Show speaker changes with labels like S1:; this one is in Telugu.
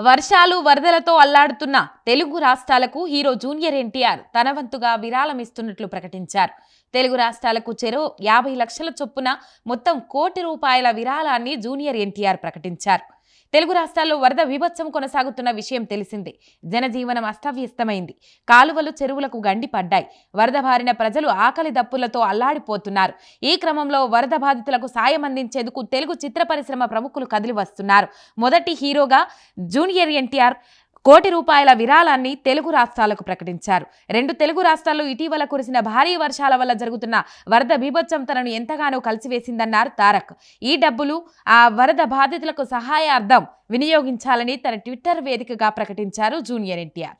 S1: వర్షాలు వరదలతో అల్లాడుతున్న తెలుగు రాష్ట్రాలకు హీరో జూనియర్ ఎన్టీఆర్ తన వంతుగా విరాళం ఇస్తున్నట్లు ప్రకటించారు. తెలుగు రాష్ట్రాలకు చెరో యాభై లక్షల చొప్పున మొత్తం కోటి రూపాయల విరాళాన్ని జూనియర్ ఎన్టీఆర్ ప్రకటించారు. తెలుగు రాష్ట్రాల్లో వరద విభత్సం కొనసాగుతున్న విషయం తెలిసిందే. జనజీవనం అస్తవ్యస్తమైంది. కాలువలు చెరువులకు గండి పడ్డాయి. వరద బారిన ప్రజలు ఆకలి దప్పులతో అల్లాడిపోతున్నారు. ఈ క్రమంలో వరద బాధితులకు సాయం అందించేందుకు తెలుగు చిత్ర పరిశ్రమ ప్రముఖులు కదిలి వస్తున్నారు మొదటి హీరోగా జూనియర్ ఎన్టీఆర్ కోటి రూపాయల విరాళాన్ని తెలుగు రాష్ట్రాలకు ప్రకటించారు. రెండు తెలుగు రాష్ట్రాల్లో ఇటీవల కురిసిన భారీ వర్షాల వల్ల జరుగుతున్న వరద బీభత్సం తనను ఎంతగానో కలిసివేసిందన్నారు తారక్. ఈ డబ్బులు ఆ వరద బాధితులకు సహాయార్థం వినియోగించాలని తన ట్విట్టర్ వేదికగా ప్రకటించారు జూనియర్ ఎన్టీఆర్.